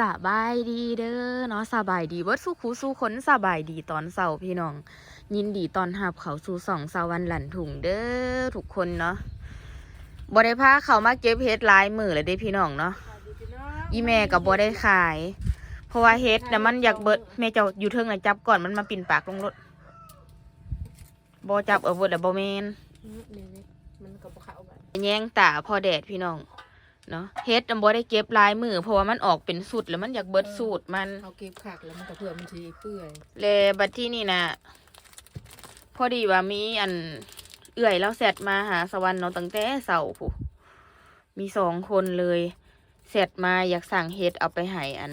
สบายดีเด้อเนาะสบายดีเบิดสู้คูสู้คนสบายดีตอนเสาร์พี่น้อง ยินดีตอนหับเขาสู่สองสวรรค์หลันถุงเด้อทุกคนเนาะบ่ได้พาเขามาเก็บเฮ็ดหลายมือเลยเด้พี่น้องเนาะอีแม่กับบ่ได้ขาย เพราะว่าเฮ็ดน่ะมันอยากเบิดแม่เจ้าอยู่เทิงน่ะจับก่อนมันมาปิ่นปากลงรถบ่จับเอาเบิดแล้วบ่แม่นนี่นี่มันกับเขาแบบแย่งตาพอแดดพี่น้อง เนาะเฮ็ดน่ะบ่ได้เก็บหลายมือเพราะว่ามันออกเป็นสุดแล้วมันอยากเบิดสูตรมันเขาเก็บขักแล้วมันก็เพื่อมันทีเปื่อยเลยบัดที่นี่นะพอดีว่ามีอันเอื่อยแล้วแซดมาหาสวรรค์เนาะตั้งแต่เสาร์ผู้มีสองคนเลยแซดมาอยากสั่งเฮ็ดเอาไปให้อัน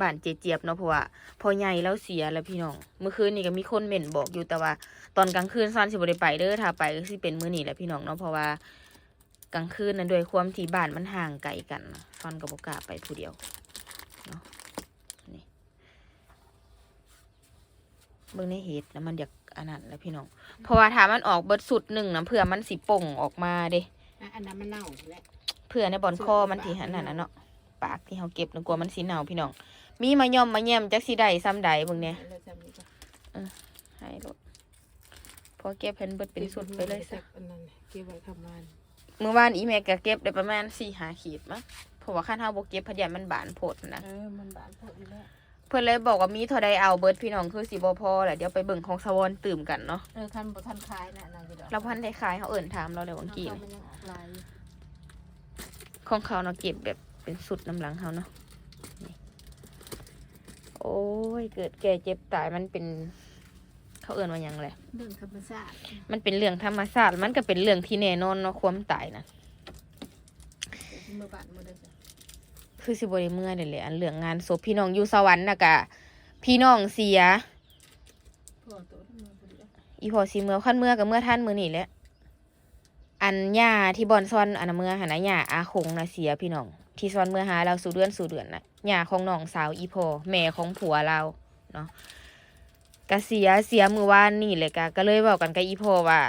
บ้านเจเจี๊ยบเนาะเพราะว่าพอใหญ่แล้วเสียแล้วพี่น้องเมื่อคืนนี่ก็มีคนเม่นบอกอยู่แต่ว่า ตอนกลางคืนซอนสิบ่ได้ไปเด้อถ้าไปก็สิเป็นมื้อนี้แหละพี่น้องเนาะเพราะว่า กลางคืนนั้นด้วยความที่บ้านมันห่างไกลกันซอนก็บ่กล้าไปผู้เดียวเนาะนี่เบิ่งในเห็ดแล้วมันอยากอันนั้นแหล้วพี่น้องเพราะว่าถ้ามันออกเบิดสุดหนึ่งนะเพื่อมันสิป่งออกมาเด้อะอันนั้นมันเน่าแหละเพื่อในบอลคอมันที่หันนั่นนะเนาะปากที่เขาเก็บนะกลัวมันสีเน่าพี่น้อง มีมาย่อมมาแย่มจักสีใดซ้ำใดเบิ่งเนี่ยแล้วจำนี้ก็ให้รถพอเก็บเพิ่นเบิดเป็นสุดไปเลยซะอันนั้นเก็บไว้ทำงาน เมื่อวานอีเมก็เก็บได้ประมาณสี่หาขีดมั้งเพราะว่าขั้นเฮาบ่เก็บพะยานมันบานโพดนะ เออมันบานพอดีแล้วเพิ่นเลยบอกว่ามีเท่าใดเอาเบิดพี่น้องคือสิบ่พอแหละเดี๋ยวไปเบิ่งของสวรรค์ตื่มกันเนาะเออคันบ่ทันคลายน่ะนางอยู่ดอกเราพันได้ขายเขาเอิ่นถามเราเลยวันกี้ มันี่นยังออกลายอยู่ของเขาเนาะเก็บแบบเป็นสุดน้ำหลังเขาเนาะนี่โอ้ย เกิดแก่เจ็บตายมันเป็น เขาเอื่นว่าหยังแหละเรื่องธรรมชาติมันเป็นเรื่องธรรมชาติมันก็เป็นเรื่องที่แน่นอนเนาะความตายนะเมื่อบานเมื่อใดจ้ะคือสิบริเมื่อเดี๋ยวเลยอันเรื่องงานศพพี่น้องอยู่สวรรค์นะกะพี่น้องเสียพอตัวทั้งมือพอดีแล้วอีพอสีเมื่อขั้นเมื่อกับเมื่อท่านมือนี่แหละอันย่าที่บอนซอนอันนะเมื่อหันนะย่าอาคงนะเสียพี่น้อง ที่ซอนเมื่อหาเราสู่เดือนสู่เดือนนะย่าของน้องสาวอีพอแม่ของผัวเราเนาะ กะเสียเสียมือวานนี่เลยกะก็เลยบอกกันกับอีพอว่า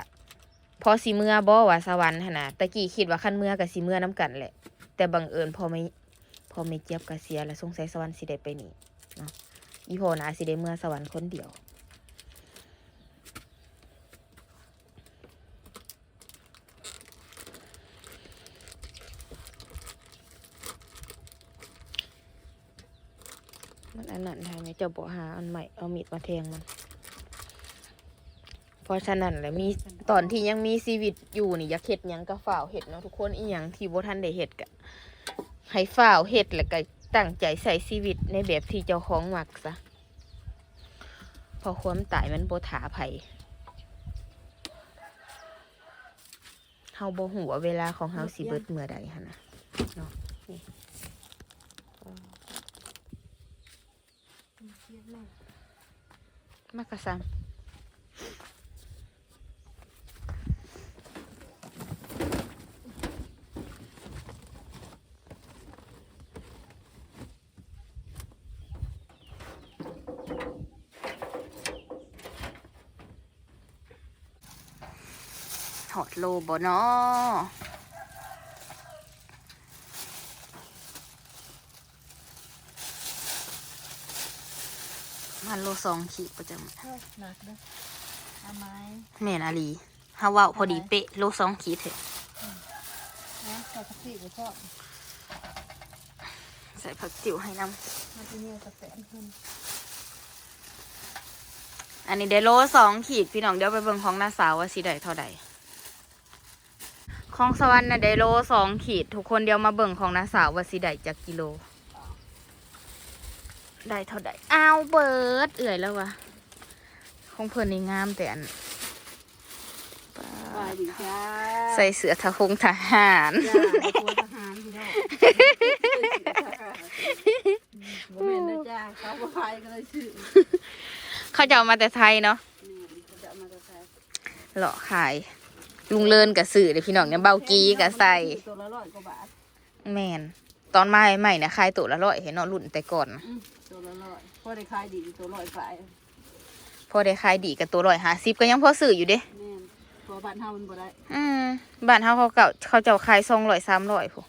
พอสีเมื่อบ่ว่าสวรรค์หนนะตะกี้คิดว่าขั้นเมื่อกับสีเมื่อน้กันแหละ แต่บังเอิญพอไม่พอไม่เจี๊ยบกะเสียแล้วสงสัยสวรรค์สิได้ไปนี่เนาะอีพอนะสิได้เมื่อสวรรค์คนเดียว มันอันนั้นทางนี้เจ้าบอกหาอันใหม่เอามีดมาแทงมัน เพราะฉะนั้นแหละมีตอนที่ยังมีชีวิตอยู่นี่อยากเห็ดหยังก็ฝ่าวเห็ดเนาะทุกคนอีหยังที่บ่ทันได้เห็ดกะให้ฝ่าวเห็ดแล้วก็ตั้งใจใส่ชีวิตในแบบที่เจ้าของมักซะพอความตายมันบ่ถาไผเฮาบ่ฮู้ว่าเวลาของเฮาสิเบิดเมื่อใดหั่นน่ะเนาะนี่ เครียด มากมากกะซังหอดโลบ่เนาะ มันโลสองขีดประจำเฮ้ยหนักเด้อเอาไม้แม่นอาลีฮาเว่าพอดีเป๊ะโลสองขีดเถอะนะใส่กะปิไปชอบใส่ผักจิ๋วให้น้มันจะเหนียวกระแสนขึ้นำอันนี้ได้โลสองขีดพี่น้องเดี๋ยวไปเบิ่งของน้าสาวว่าสิได้เท่าใดของสวรรค์น่ะได้โลสองขีด ทุกคนเดี๋ยวมาเบิ่งของน้าสาวว่าสิได้จากกิโล ได้เท่าใดอ้าวเบิดเอื่อยแล้ววะของเพิ่นนี่งามแต่อันสวัสดีจ้าใส่เสื้อทหงทหารจ้าตัวทหารพี่น้องบ่แม่นนะจ้าเขาบ่ขายก็เลยซื้อเขาจะเอามาแต่ไทยเนาะนี่เขาจะเอามาจะใส่เลาะขาย ลุงเลินกับสื่อเลยพี่น้องเนี่ยเบากีกับใส่ตัวละร้อยกว่าบาทแมนตอนมาใหม่ๆนะขายตัวละร้อยเห็นเนาะรุ่นแต่ก่อนอืมตัวละ ร้อยพอได้ขายดีตัวร้อยขายพอได้ขายดีกับตัวร้อยห้าสิบก็ยังพอสื่ออยู่เด้แม่นตัวบ้านเฮามันบ่ได้อืมบ้านเขาเขาเก่าเขาเจ้าขายสองร้อยสามร้อยพวก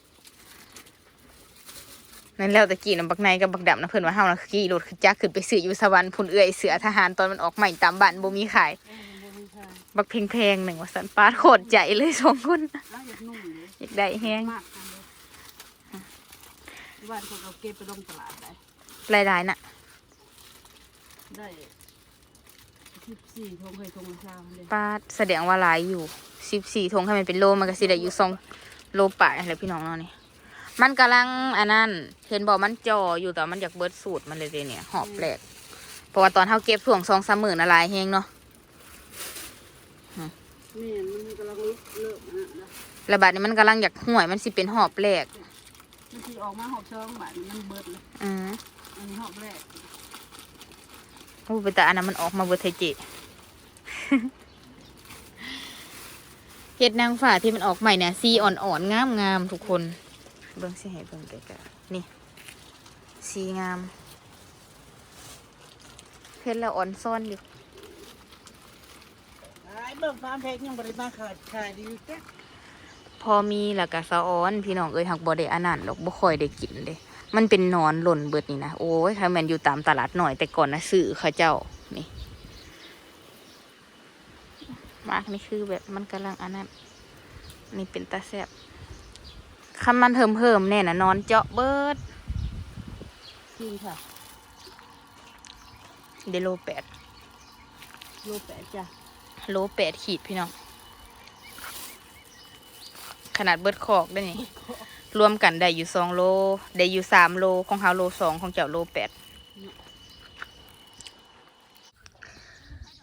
นั่นแล้วตะกี้น้ำบักในกับบักดำนะเพิ่นว่าเฮานะขี่รถคือจักขึ้นไปซื้ออยู่สวรรค์พุ่นเอื้อยเสือทหารตอนมันออกใหม่ตามบ้านบ่มีขาย เออบ่มีทางบักเพลงๆหนึ่งว่าสันปาดโคตรใจเลยสองคนแล้วอยากนุ่มเลยอยากได้แห้งมากจังเลยที่บ้านเขาเอาเก็บไปลงตลาดได้ หลายๆน่ะ ได้สิบสี่ทงเคยทงละเช้าเลยปาดแสดงว่าหลายอยู่สิบสี่ทงให้มันเป็นโลมันก็สิได้อยู่สองโลป่ายอะไรพี่น้องเนาะนี่ มันกำลังอันนั้นเห็นบอกมันจออยู่แต่มันอยากเบิดสูตรมันเลยเดะเนี่ยหอบแปลกเพราะว่าตอนเท่าเก็บถ่วงสองสามหมื่นอะไรแห้งเนาะนี่มันกำลังเลิกนะนะแล้วบัดนี้มันกำลังอยากห่วยมันสิเป็นหอบแปลกมันที่ออกมาหอบช่องบาทมันเบิดเลยอืม อันนี้หอบแรกโอ้ไปแต่อันนั้นมันออกมาเบิดไทจิเห็ดนางฝ่าที่มันออกใหม่เนี่ยสีอ่อนๆงามๆทุกคน เบิ่งสิให้เบิ่งไกลๆนี่ สีงาม เพชรแล้วอ่อนซ่อนอยู่ไอ้เบิ่งฟาร์มเพกยังบริมาขายขายดีอยู่แค่พอมีแล้วก็สะอ้อน พี่น้องเอ้ยหักบ่ได้อันนั้นหรอกบ่ค่อยได้กินเด้ มันเป็นหนอนหล่นเบิดนี่นะ โอ้ยถ้าแม่นอยู่ตามตลาดหน่อยแต่ก่อนนะซื้อเขาเจ้า นี่มากนี่คือแบบมันกำลังอันนั้น นี่เป็นตาแซ่บคันมันเพิ่มเพิ่มๆแน่นะนอนเจาะเบิดจริงค่ะ เดโลแปด โลแปดจ้ะ โลแปดขีดพี่น้อง ขนาดเบิดคอกได้นี่ รวมกันได้อยู่สองโล ได้อยู่สามโล ของเฮาโลสองของเจ้าโลแปด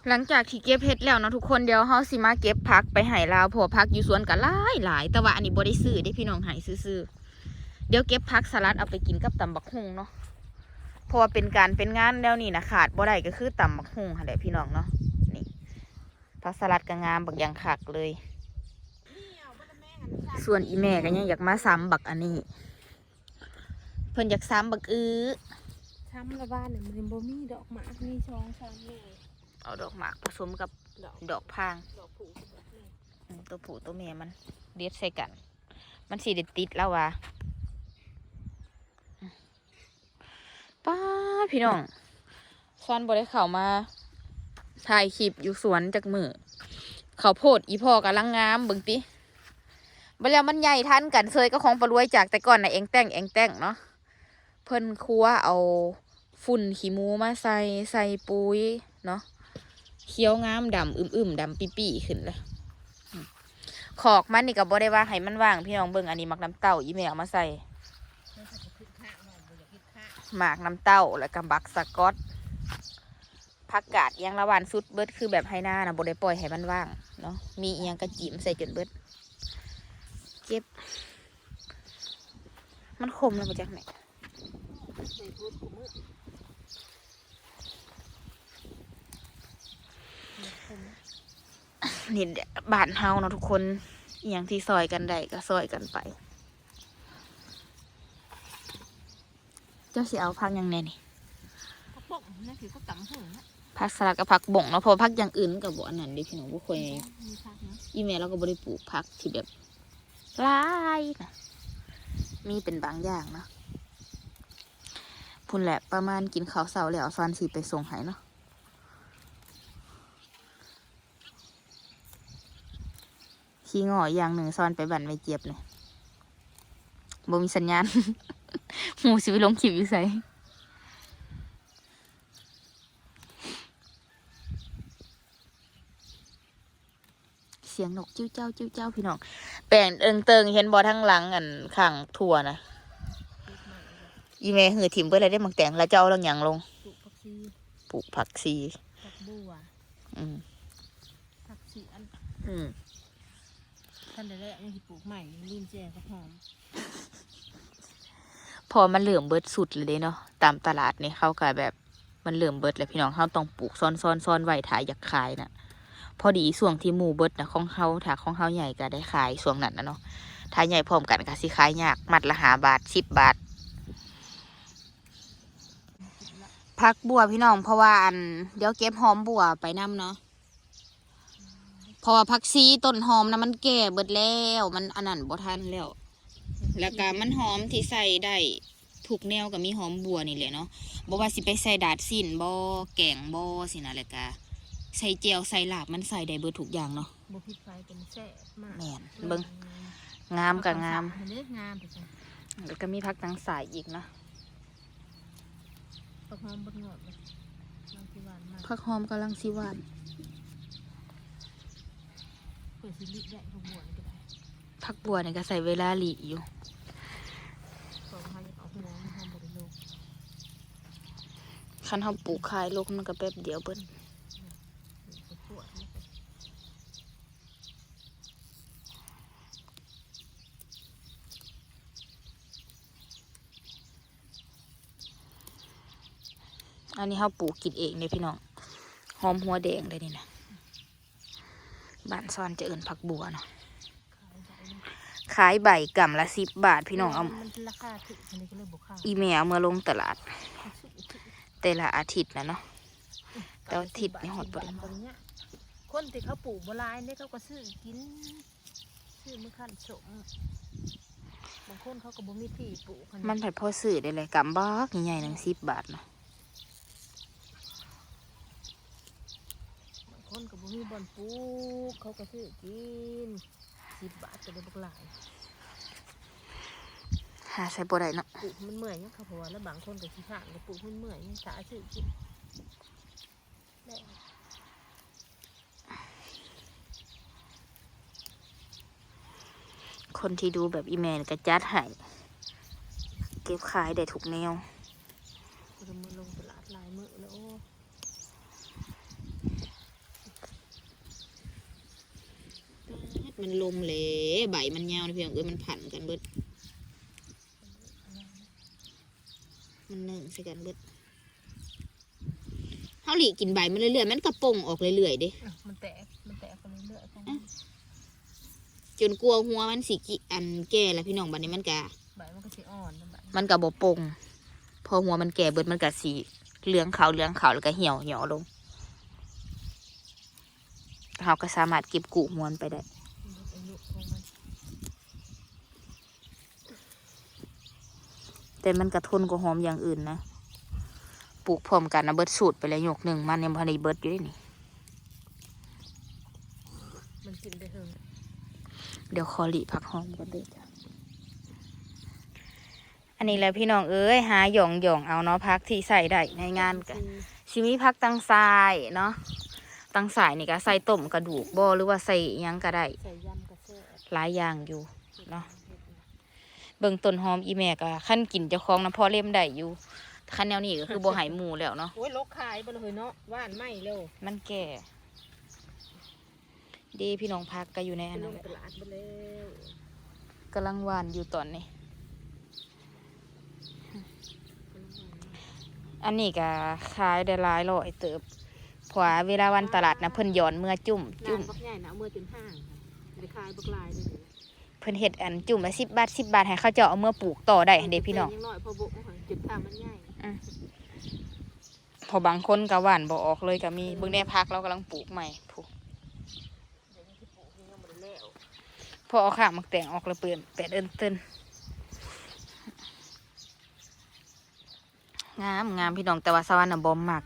หลังจากที่เก็บเห็ดแล้วเนาะทุกคนเดี๋ยวเฮาสิมาเก็บผักไปให้ลาวเพอผักอยู่สวนกันหลายหลายแต่ว่าอันนี้บ่ได้ซื้อเด้พี่น้องให้ซื้อๆเดี๋ยวเก็บผักสลัดเอาไปกินกับตำบักฮุงเนาะเพราะว่าเป็นการเป็นงานแล้วนี่นะขาดบ่ได้ก็คือตำบักฮุงค่ะแหละพี่น้องเนาะนี่ผักสลัดก็งามบักอย่างคักเลย ส่วนอีแม่ก็ยังอยากมาซ้ำบักอันนี้ เพิ่นอยากซ้ำบักอื้อทำละบ้านเนี่ยมันบ่มีดอกหมากมีช่องสามลูกเอาดอกหมากผสมกับดอกดอกพางดอกผูกแบบนี้อืมตัวผู้ตัวเมียมันเด็ดใส่กัน มันสีเด็ดติดแล้ววะอืมป้าดพี่น้องซ้อนบได้เข่ามาถ่ายคลิปอยู่สวนจากมือเขาวโพดอีพ่อกำลังงามเบิ่งติ บแล้วมันใหญ่ทันกันเคยก็ของปลารวยจากแต่ก่อนนะเองแต่งเองแต่งเนาะเพิ่นครัวเอาฝุ่นขี้มูมาใส่ใส่ปุ๋ยเนาะเขียวงามดำอึมๆดำปี้ๆขึ้นเลยขอกมันนี่ก็บ่ได้ว่าให้มันว่างพี่น้องเบิ่งอันนี้หมักน้ำเต้าอีแมวมาใส่หมากน้ำเต้าแล้วก็บักสกอตผักกาดยังละวันสุดเบิดคือแบบให้หน้านะบ่ได้ปล่อยให้มันว่างเนาะมีเอียงกระจิมใส่จนเบิด เก็บ มันคมแล้วมาจากไหนใส่พุทธกุมือนี่แหละบ้านเฮาเนาะทุกคนอหย่างที่ซอยกันได้ก็ซอยกันไป เจ้าสิเอาพักหยังแน่นี่เขาป่งนั่นคือเขาตำหุ่นนะผักสลัดกับผักบ่งเนาะเพอผักอย่างอื่นกับบ่อันนั้นเดิพี่น้องบ่ค่อยมีพักนะอีเมลเราก็บ่ได้ปลูกผักที่แบบห ลายนะมีเป็นบางอย่างเนาะพุ่นแหละประมาณกินข้าวเสาแล้วซอนสิไปส่งให้เนาะขี้งออย่างหนึ่งซอนไปบันไม่เจี๊ยบเลยบ่มีสัญญาณหมูสิไปลงคลิปอยู่ไส สียงนกจิ้วเจ้าจิ้วเจ้าพี่น้อง แปลงเอิงเติงเห็นบอทั้งหลังอันข้างถั่วนะอีเมหือถิ่มเพื่ออะไรได้หมักแต่งแล้วจะเอาลงอย่างลง ปลูกผักชีปลูกผักซีผักบัวอืมผักชีอันอืมท่านใดแรกยังสิปลูกใหม่ลืมแจ้งก็หอมพอมันเหลื่อมเบิดสุดเลยเด้เนาะตามตลาดนี่เขาก็แบบมันเหลื่อมเบิดเลยพี่น้องเขาต้องปลูกซ้อนซ้อนซ้อนไว้ถ่ายอยากขายนะ พอดีส่วงที่หมู่เบิดนะของเขาถ้าของเขาใหญ่ก็ได้ขายส่วงนั้นนะเนาะถ้าใหญ่พร้อมกันก็สิขายยากมัดละหาบาทสิบบาทพักบัวพี่น้องเพราะว่าอันเดี๋ยวเก็บหอมบัวไปนํเนาะเพราะว่าพักซีต้นหอมนะมันแก่เบิดแล้ว มันอันนั้นบ่ทันแล้ว แล้วก็มันหอมที่ใส่ได้ถูกแนวกับมีหอมบัวนี่แหละเนาะบ่ว่าสิไปใส่ดาดสิ้นบ่แกงบ่สินะแล้วก็ ใส่เจียวใส่ลาบมันใส่ได้เบิดทุกอย่างเนาะบ่ผิดไฟกันแซ่บมากแม่นเบิ่งงามกับงามเห็นเด้องามแต่จ้ะแล้วก็มีผักตังสายอีกเนาะผักหอมบดงอดเลยบางทีหวานมากผักหอมกำลังสิหวานเปิดสิลิได้ผักบัวนี่ก็ได้ผักบัวนี่ก็ใส่เวลาหลีอยู่ก็มาอยากเอาหัวมันหอมบดโลกคันเฮาปลูกขายโลกมันก็แป๊บเดียวเบิด ก็ปวดมันก็ อันนี้เฮาปลูกกินเองเด้พี่น้อง หอมหัวแดงเลยนี่นะบ้านซอนจะเอิ้นผักบัวเนาะขายได้ขายใบกำละสิบบาทพี่น้องเอามันราคาถูกอันนี้ก็เลยบ่ค่าอีเมลเมื่อลงตลาดเขาซื้อถูกแต่ละอาทิตย์นะเนาะ แต่ว่าทิศนี่ฮอดบ่ได้บางเนี้ยคนที่เขาปลูกบัวลายเนี่ยเขาก็ซื้อกิน ซื้อมือขั้นสมบางคนเขาก็บ่มีที่ปลูกอัมันผัดพอสื่อได้เลยกำบักใหญ่ๆหนึ่งสิบบาทเนาะ บาง คนก็บ่มีบ่อนปลูกเขาก็ซื้อกินสิบบาทก็ได้บักหลายหาใส่บ่ได้เนาะปลูกมันเมื่อยเนี่ยค่ะเพราะว่าแล้วบางคนก็ขี้ข้านก็ปลูกมันเมื่อยยังสาซื้อกินได้คนที่ดูแบบอีเมลก็จัดให้เก็บขายได้ทุกแนวก็จะมาลงตลาดหลายมื้อแล้วโอ้ มันลมเลยใบมันยาวนะพี่น้องเอ้ยมันผันกันเบิดมันหนึ่งใส่กันเบิดเฮาหลีกินใบมันเรื่อยๆมันกระปงออกเรื่อยๆเด้อะมันแตก มันแตกไปเรื่อยๆของมันจนกลัวหัวมันสิกิอันแก่แล้วพี่น้องบัดนี้มันกะใบมันก็สิอ่อนนะใบมันกะบ่ปงพอหัวมันแก่เบิดมันกะสีเหลืองขาวเหลืองขาวแล้วก็เหี่ยวเหี่ยวลงเราก็สามารถเก็บกูมวนไปได้มันหมดอายุของมัน แต่มันกระทนกว่าหอมอย่างอื่นนะปลูกพร้อมกันนะเบิดสูตรไปเลยหยกหนึ่งมันยังพอดีเบิดอยู่ด้วยนี่มันกินได้เถิงเดี๋ยวขอหลีผักหอมกันเด้อจ้ะอันนี้แหละพี่น้องเอ้ยหาหย่องหย่องเอาเนาะพักที่ใส่ได้ในงานกันชิมีพักตังทรายเนาะตังสายนี่ก็ใส่ต้มกระดูกบ่หรือว่าใส่หยังก็ได้ใส่ยำกระแซ่หลายอย่างอยู่เนาะ เบิ่งต้นหอมอีแม่ก็ขั้นกินเจ้าของนะพอเล่มได้อยู่ขั้นแนวนี้ก็คือบ่ใหายหมูแล้วเนาะโอ้ยลกขายบ่เลยเนาะว่านไหมเร็วมันแก่ดีพี่น้องพักก็อยู่ในไปอันลนั้นงแหละตลาดไปแล้วกำลังหวานอยู่ตอนนี้ อันนี้ก็ขายได้หลายร้อยเติบเพราะว่าเวลาวันตลาดนะเพิ่นหย้อนเมื่อจุ่มจุ่จุ่มมบักใหญ่นะเอามื่อจนห้างค่ะไปขายบักลายเลย เพิ่นเฮ็ดอันจุ่มละสิบบาทสิบบาทให้เขาเจ้าเอาเมื่อปลูกต่อได้เด้พี่น้องยังน้อยพอบุกจุดทางมันใหญ่พอบางคนก็หวานบ่ออกเลยก็มีเบิ่งได้พักเรากำลังปลูกใหม่ผูกเดี๋ยวนี้ที่ปลูกยังบ่ได้แล้วพอเอาข้างมักแต่งออกแล้วเปื่อนแปดเอิ้นเติ้นงามงามพี่น้องแต่ว่าสวรรค์น่ะบ่มัก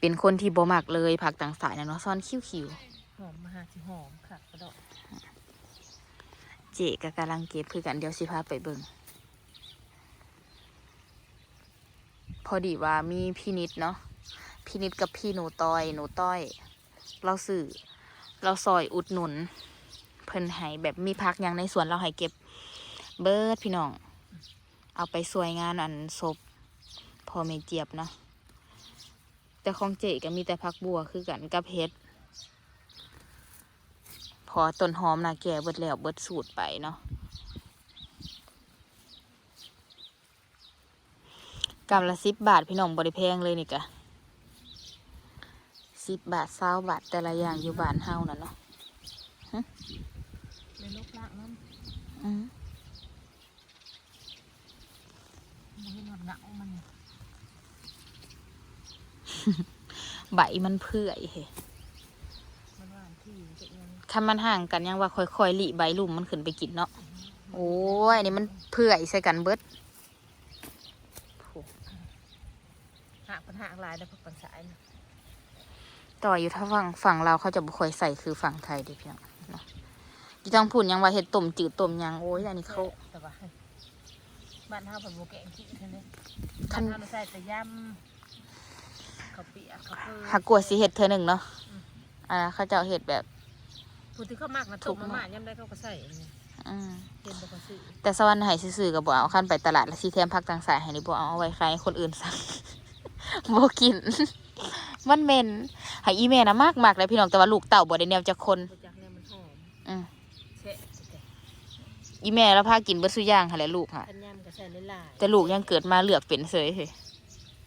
เป็นคนที่บ่มักเลยผักต่างสายนะเนาะซ่อนคิ้วหอมมาหาสิหอมค่ะกระดอกๆ เจก็กำลังเก็บคือกันเดี๋ยวสิพาไปเบิ่งพอดีว่ามีพี่นิดเนาะพี่นิดกับพี่หนูต้อยหนูต้อย เราซื้อเราซอยอุดหนุน เพิ่นให้แบบมีพักยังในสวนเราให้เก็บเบิดพี่น้อง เอาไปสวยงานอันศพพอไม่เจียบเนาะแต่ของเจก็มีแต่พักบัวคือกันกับเฮ็ด อต้นหอมนะแก่เบิดแล้วเบิดสูตรไปเนาะกำละสิบบาทพี่น้องบริแพงเลยนี่กะสิบบาทเศร้าบาทแต่ละอย่างอยู่บ้านเฮาน่ะเนาะในลกลากน้อืมำมันเห็นหอดเหงามันใบมันเพื่อยเฮ้มันว่านที่ จะยังคันมันห่างกันยังว่าค่อยๆหลีใบลุ่มมันขึ้นไปกินเนาะโอ้ยอันนี่มันเพื่อยใส่กันเบิดหากปัญหาหลายได้พักปันสายนะต่ออยู่ถ้าฝั่งฝั่งเราวเขาจะบุคอยใส่คือฝั่งไทยเดิพี่น้องเนาะที่ต้องพูดยังว่าเห็ดต้มจืดต้มหยังโอ้ยอันนี้เขาแต่ว่าบ้านเฮาผัดโบแกงขี้เท่านี้คับ้านนเฮาเราใส่แต่ยำข้าวเปียกข้าวเพิ่หักกลัวสิเห็ดเธอหนึ่งเนาะอ่าเขาเจะเห็ดแบบ ผู้ที่เขามากนะถูต้กมมากมาม่าย่ำได้เขาก็ใส่อันนี้อืมเห็นบ่เขาซื้อแต่สวรรค์ใหายซื่อๆกับบ่เอาขั้นไปตลาดแล้วสิแถมผักต่างสายให้นี่บ่เอาเอาไว้ขายให้คนอื่นสั่งบ่กิน มันเหม็นให้อีแม่นะมากมากๆเลยพี่น้องแต่ว่าลูกเต่าบ่ได้แนวจากคนบ่จักเนี่ยมันหอมอืมแช่แต่อีแม่แล้วพากินเบิดซุอย่างหั่นแหละลูกค่ะคันยำก็ใส่หลายๆแต่ลูกยังเกิดมาเลือกเป็นเสยเฮ้ย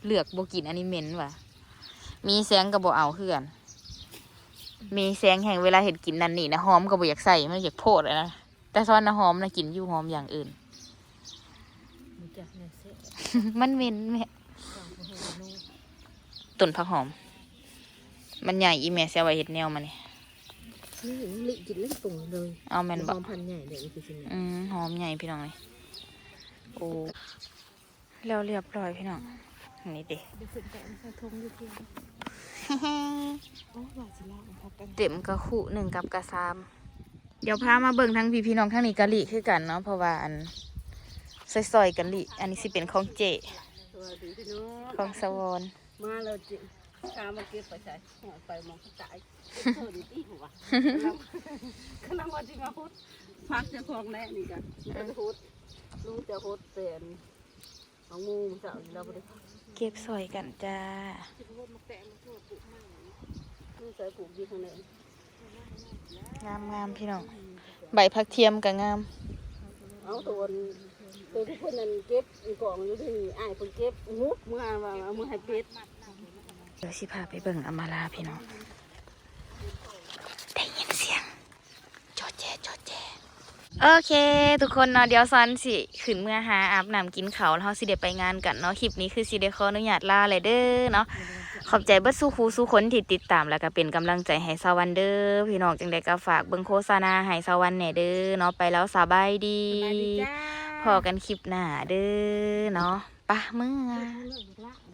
เลือกบ่กินอันนี้เหม็นว่ะ มีแสงก็บ่เอาคือกัน มีแสงแห่งเวลาเห็ดกินนั่นนี่นะหอมก็บ่อยากใส่มันอยากโพดอะนะแต่ซอนนะหอมนะกินอยู่หอมอย่างอื่นบ่จักเนี่ยแซ่มันเหม็นแม่ฟังบ่ฮู้ว่านู่นต้นผักหอม มันใหญ่อีแม่เสียไว้เห็ดแนวมานี่นี่ลิกินเล่นตุ่งเลยเอาแม่นหบ่อมพันใหญ่เลยคือสิเนี่ยอืมหอมใหญ่พี่น้องเลยโอ้แล้วเรียบร้อยพี่น้องนี่เด็ เดี๋ยวขึ้นไปเอาใส่ทงอยู่เพียงโอ้ว่าสิลาพักกันเต็มกระคุหนึ่งกับกระซาม เดี๋ยวพามาเบิ่งทั้งพี่พี่น้องทั้งนี้กะลิคือกันเนาะเพราะว่าอันซอยๆกันลิอันนี้สิเป็นของเจสวัสดีพี่น้องของสวอนมาแล้วจิข้ามาเก็บไปใส่หัวไปมองเขาตายเธอดีที่หัวขนมว่าที่มาพุดพักเจะคลองแน่นี่กันจะพุดลุงจะพุดเป็นของงูเจ้าเราไม่ได้พักเก็บซอยกันจ้า ใส่ปลูกอยู่ข้างในงามงามๆพี่น้อง ใบพักเทียมก็งาม เอาตัวตัวที่คนนั้นเก็บกล่องอยู่ที่นี่อ้ายคนเก็บงุบเมื่อว่าเอามื่อให้เป็ดเดี๋ยวสิพาไปเบิ่งอำมาลาพี่น้อง ได้ยินเสียงจอดแจจอดแจโอเค ทุกคนเนาะเดี๋ยวซันสิขึ้นเมื่อหาอาบน้ำกินข้าวแล้วเราสิเดี๋ยวไปงานกันเนาะคลิปนี้คือสิเดี๋ยวขออนุญาตลาเลยเด้อเนาะ ขอบใจเบิดสู้ครูสู้คนที่ติดตามแล้วก็เป็นกำลังใจให้สวันเด้อพี่น้องจังใดก็ฝากเบิ่งโฆษณาให้สวันแหน่เด้อเนาะไปแล้วสบายดีสบายดีจ้าพอกันคลิปหน้าเด้อเนาะปะเมื่อเลิกละ